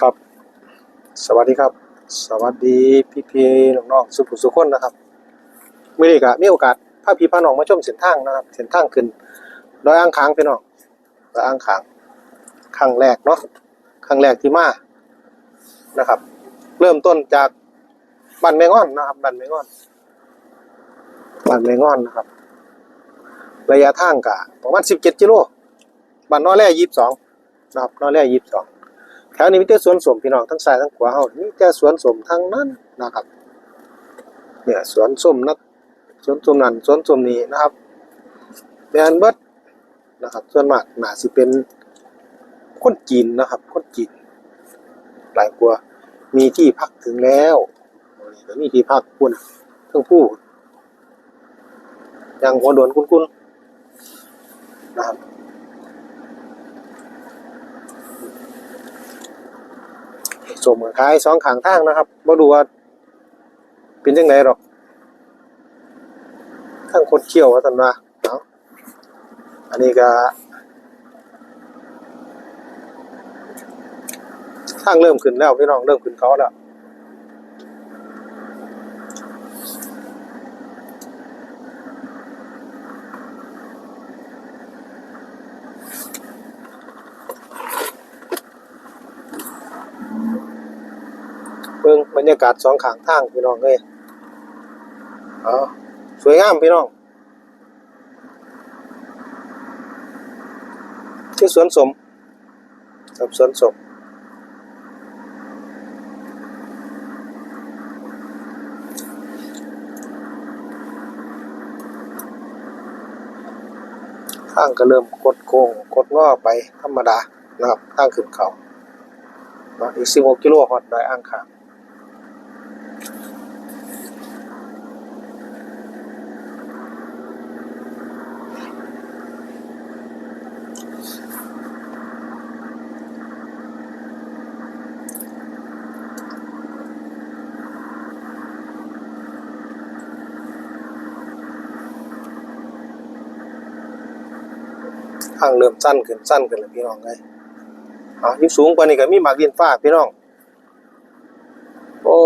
ครับ สวัสดีครับ สวัสดีพี่พี่ๆน้องๆสุขุสุขคนนะครับมื่อนี้ก็มีโอกาสพาพี่พาน้องมาชมเส้นทางนะครับเส้นทางขึ้นดอยอ่างขางพี่น้องดอยอ่างขางครั้งแรกเนาะครั้งแรกที่มานะครับ เริ่มต้นจากบ้านแมงอนนะครับบ้านแมงอนบ้านแมงอนนะครับ ระยะทางกะประมาณ17กิโลบ้านนอแร่22นะครับนอแร่22 แถวนี้มีแต่สวนสมพี่น้องทั้งซ้ายทั้งขวาเฮามีแต่สวนสมทั้งนั้นนะครับ เนี่ยสวนส้มนักสวนส้มนั่นสวนส้มนี้นะครับแมนเบิดนะครับ ส่วนมากน่าสิเป็นคนจีนนะครับคนจีนหลายกว่ามีที่พักถึงแล้วนี่มีที่พักคุณทั้งผู้ยังหัวโดนคุ้นๆนะครับ สมกับขายสองขางทางนะครับมาดูว่า เป็นยังไงหรอกทางคนเขี้ยวว่าสันว่าเอาอันนี้ก็ทางเริ่มขึ้นแล้วพี่น้องเริ่มขึ้นเขาแล้ว รยากาศสองข้างทางพี่น้องเลยเอาสวยงามพี่น้องชื่อสวนสมกับสวนสมทางก็เริ่มคดโค้งคดง้อไปธรรมดานะครับทางขึ้นเขาเนาะอีก16กิโลฮอดดอยอ่างขาง ทางเริ่มสั้นขึ้นสั้นขึ้นแล้วพี่น้องเอ้ยเอยิ่งสูงกว่านี้ก็มีหมากลินฟ้าพี่น้อง โอ้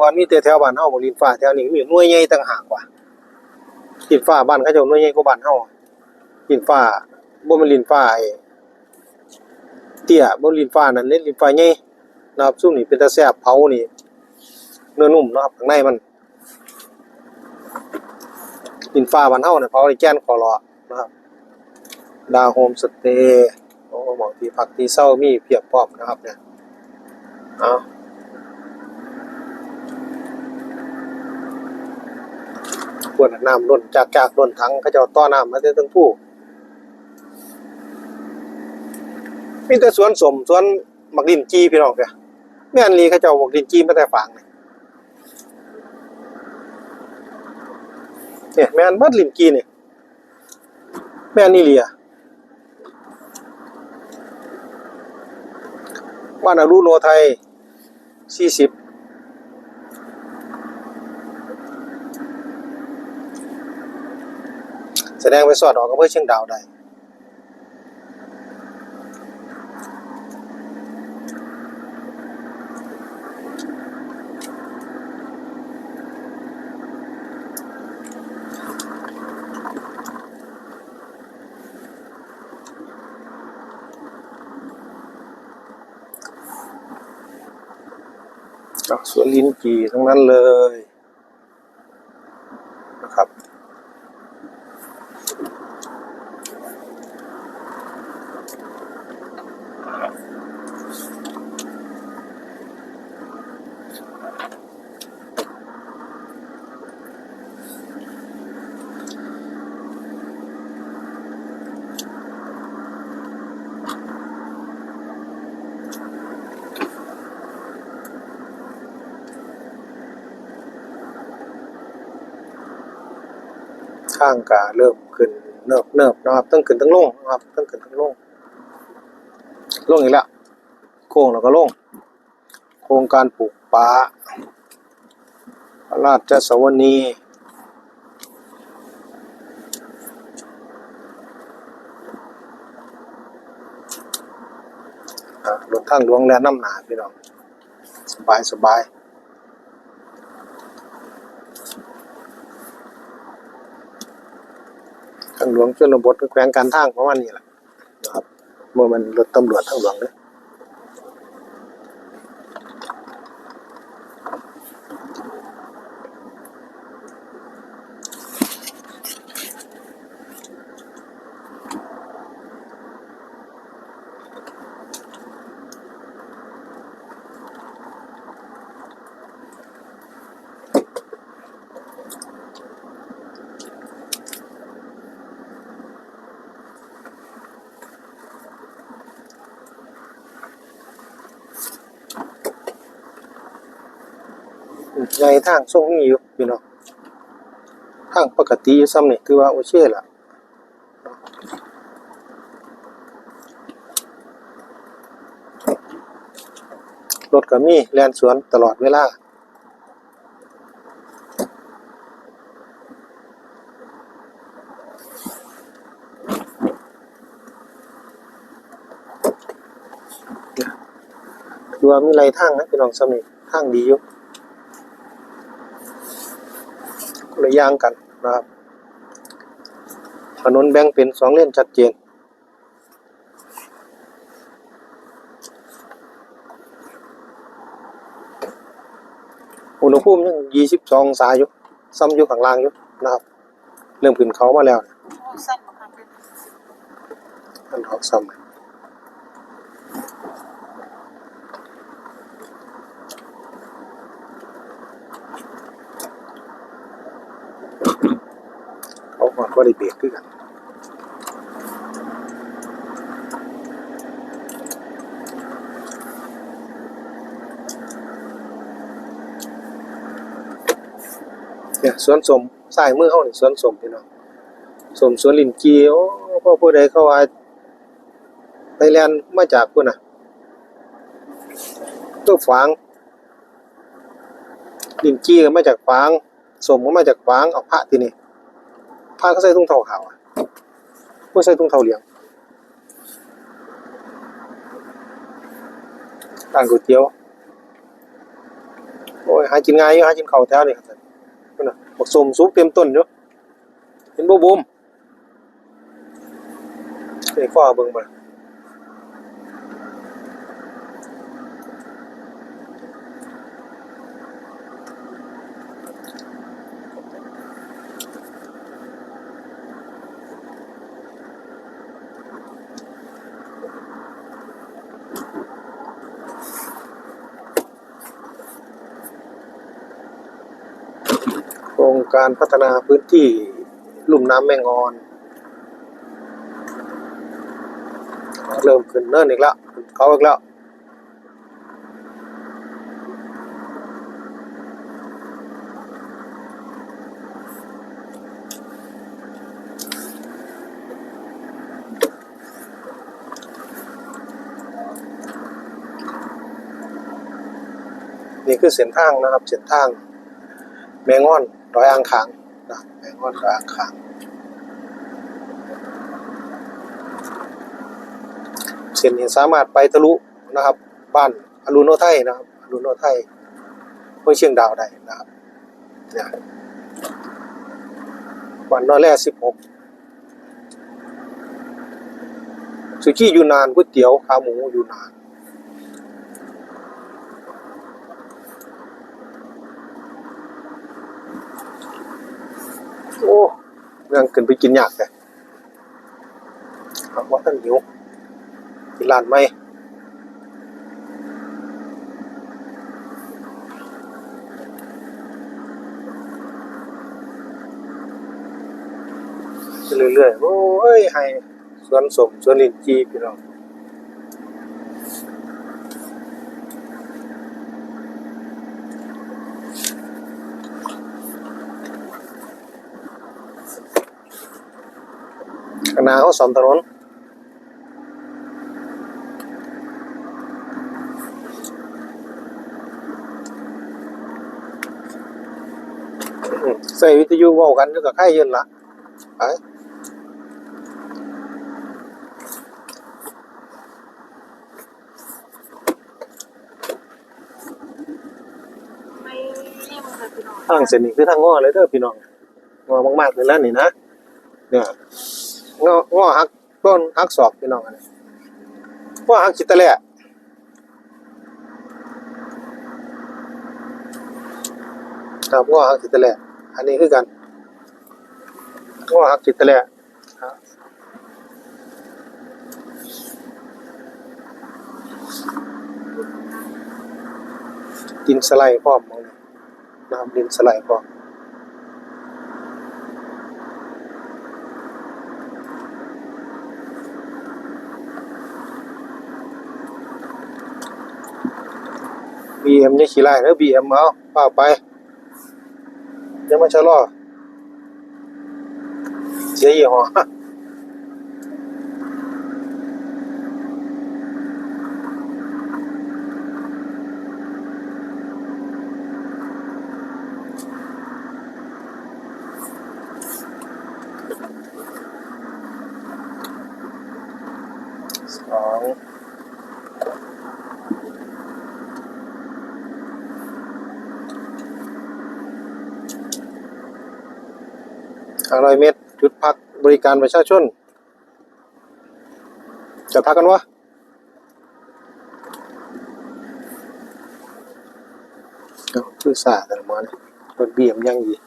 วันมีแต่แถวบ้านเฮาบ่ลินฟ้าแถวนี้มีหน่วยใหญ่ต่างหากว่าลินฟ้าบ้านเขาเจ้าหน่วยใหญ่กว่าบ้านเฮาลินฟ้าบ่แม่นลินฟ้าเตี้ยบ่ลินฟ้านั่นเด้ลินฟ้าใหญ่นะครับซุมนี่เป็นตาแซ่บเผานี่เนื้อนุ่มนะครับข้างในมันลินฟ้าบ้านเฮาเนี่ยเผาได้แก่นคอรอนะครับ ดาวโฮมสเตย์โอ้หมองที่พักที่เศร้ามีเพียบพร้อมนะครับเนี่ยเอาขวดน้ำล้นจากจากล้นถังเขาเจ้าต้อน้ำมาได้ทั้งผู้มีแต่สวนสมสวนหมักดินจีพี่น้องเพียแม่นลีเขาเจ้าหมักดินจีมาแต่ฝางเนี่ยเนี่ยแม่นเบิดลินจีเนี่ยแม่นนี่เลีย บ้านอรุโนไทยสี่สิบแสดงไปสอดออกกับเพื่อเชียงดาวได้ จากสวนลิ้นกี่ทั้งนั้นเลย ข้างกาเริ่มขึ้นเนิบเนิบนะครับตั้งขึ้นตั้งลงนะครับตั้งขึ้นตั้งลงลงอีกแล้วโค้งแล้วก็ลงโครงการปลูกป่าราชสวนีอะรถทางหลวงแล่นน้ำหนาพี่น้อง สบายสบาย ทางหลวงชนบทแขวงการทางประมาณนี้แหละนะครับเมื่อมันรถตำรวจทางหลวงเนี่ย ในทางส่งนี้อยู่พี่น้องทางปกติอยู่ซ้ำนี่ถือว่าโอเคละรถก็มีแลนสวนตลอดเวลาถือว่ามีไรทางนะพี่น้องซ้ำนี่ทางดีอยู่ คนละอย่างกันนะครับ ถนนแบ่งเป็นสองเลนชัดเจน อุณหภูมิยังยี่สิบสององศาอยู่ ซ้ำอยู่ข้างล่างอยู่นะครับ เริ่มขึ้นเขามาแล้วโอ้สั้นกว่ากันเป็นอันเขาซ้ำ เขาก็ได้เบรกขึ้นกันเนี่ยสวนสมสายมือเขานี่สวนสมพี่น้องสมสวนลินจีโอ้พ่อผู้ใดเขาว่าไปเรียนมาจากพุ่นน่ะตัวฝางลินจีก็มาจากฝางสมก็มาจากฝางเอาพระที่นี่ พระเขาใส่ถุงเท้าขาวอะผู้ใส่ถุงเท้าเหลืองร้านก๋วยเตี๋ยว โอ้ยหากินง่ายอยู่หากินข้าแถวนี่ครับนี่นน่ะบักสมสุกเต็มต้นอยู่เห็นบ่บูมเอ้ข้อเบิ่งมา การพัฒนาพื้นที่ลุ่มน้ำแม่งอน เริ่มขึ้นเนิ่นอีกแล้วเขาอีกแล้วนี่คือเส้นทางนะครับเส้นทางแมงอน ดอยอ่างขางนะแมงอนดอยอ่างขางเส้นนี้สามารถไปทะลุนะครับ บ้านอรุณโนไทยนะครับอรุณโนไทยห้วยเชียงดาวได้นะครับเนี่ยบ้านนอแร่สิบหกสุกี้ยูนานก๋วยเตี๋ยวขาหมูอยู่นาน โอ้ ยังขึ้นไปกินยากเลยว่าตั้งหิวกินร้านไหมเรื่อยๆ โอ้ย ให้สวนสมสวนลินจีพี่น้อง ข้นาเขาสอมถนนใส่วิทยุว่ากันก็ใครยืนละไปทางเสร็จนี้คือทางง้อเลยเด้อพี่น้องง้อมากๆเลยแล้วนี่นะเนี่ย งองอหักต้นหักศอกพี่น้องอันนี้งอหักจิตตะและครับงอหักจิตตะและอันนี้คือกันงอหักจิตตะและครับดินสไลด์พร้อมหมดเลยนะครับดินสไลด์พร้อม บีเอ็มนี่ขี่ไล่แล้วบีเอ็มเอาเปล่าไปยังมาชะลอเสียยี่ห้อสอง ห้าร้อยเมตร จุดพักบริการประชาชนจะพักกันวะคือสาแต่ละมันรถเบียมยังอีก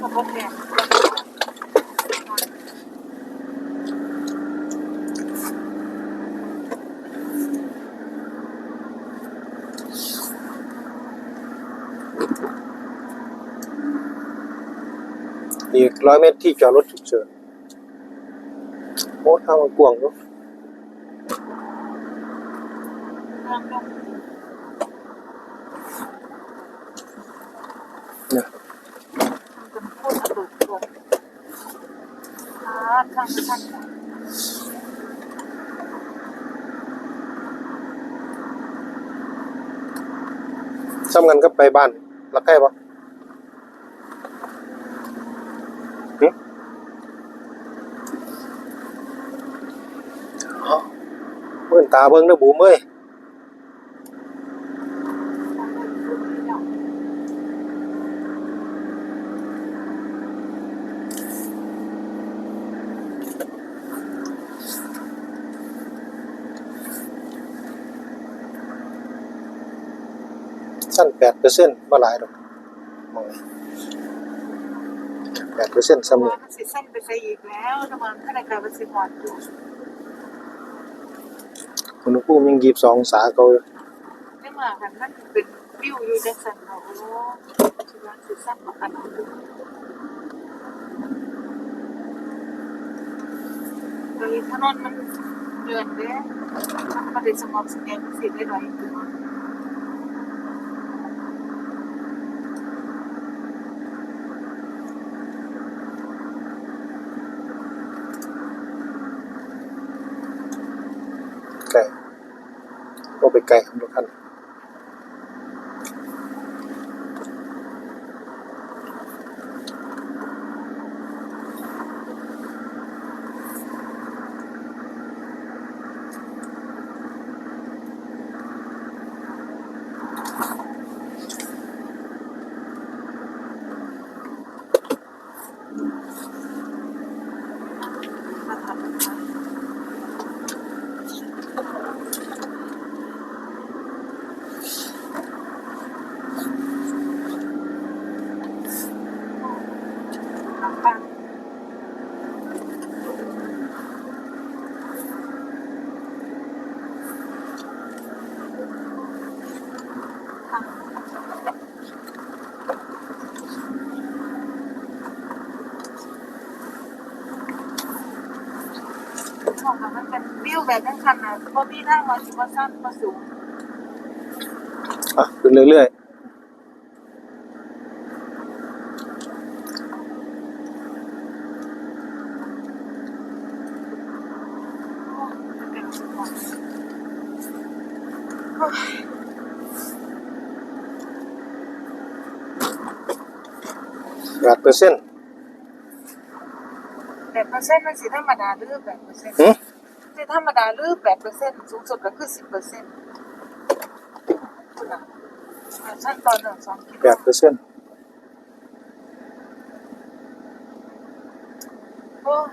ขอบคุณแม่ อีก ร้อยเมตรที่จอดรถฉุกเฉินโอ้ทางมันกว้างเนอะทางลงเนี่ยทางเป็นพูดระเบิดตัวอ่าทางางซ้ำกันก็ไปบ้านรักใกล้ปะหึอ๋อเบิ่น ตาเบิ่งเด้อบูมเอ้ยสั้นแปดเปอร์เซ็นต์บ่หลายดอกมองแปดเปอร์เซ็นต์ซ้ำว่ามันสิสั้นไปใส่อีกแล้วถ้ามันขนาดการมันสิหอดอยู่ อุณหภูมิยังยีบสององศาเกาอยู่ไม่มากันมันเป็นวิวอยู่จังสันเนาะโอ้ชิวันสิสั้นกว่ากันเลยถนนมันเดือนเด้มันไม่ได้สงบสงบสิได้หน่อย ไกลก็ ไปไกลครับทุกท่าน มันเป็นวิวแบบนั้นคันนะเพราะพี่นั่งมาสิว่าสั้นมาสูงอะขึ้นเรื่อยเป็นสุดยอดๆแปดเปอร์เซ็นต์ แบบเปอร์เซ็นต์มันสีธรรมดาหรือแบบเปอร์เซ็นต์หึที่ธรรมดาหรือแปดเปอร์เซ็นต์สูงสุดก็คือสิบเปอร์เซ็นต์คุณอะชั้นตอนหนึ่งสองกิโลแปดเปอร์เซ็นต์โอ้ย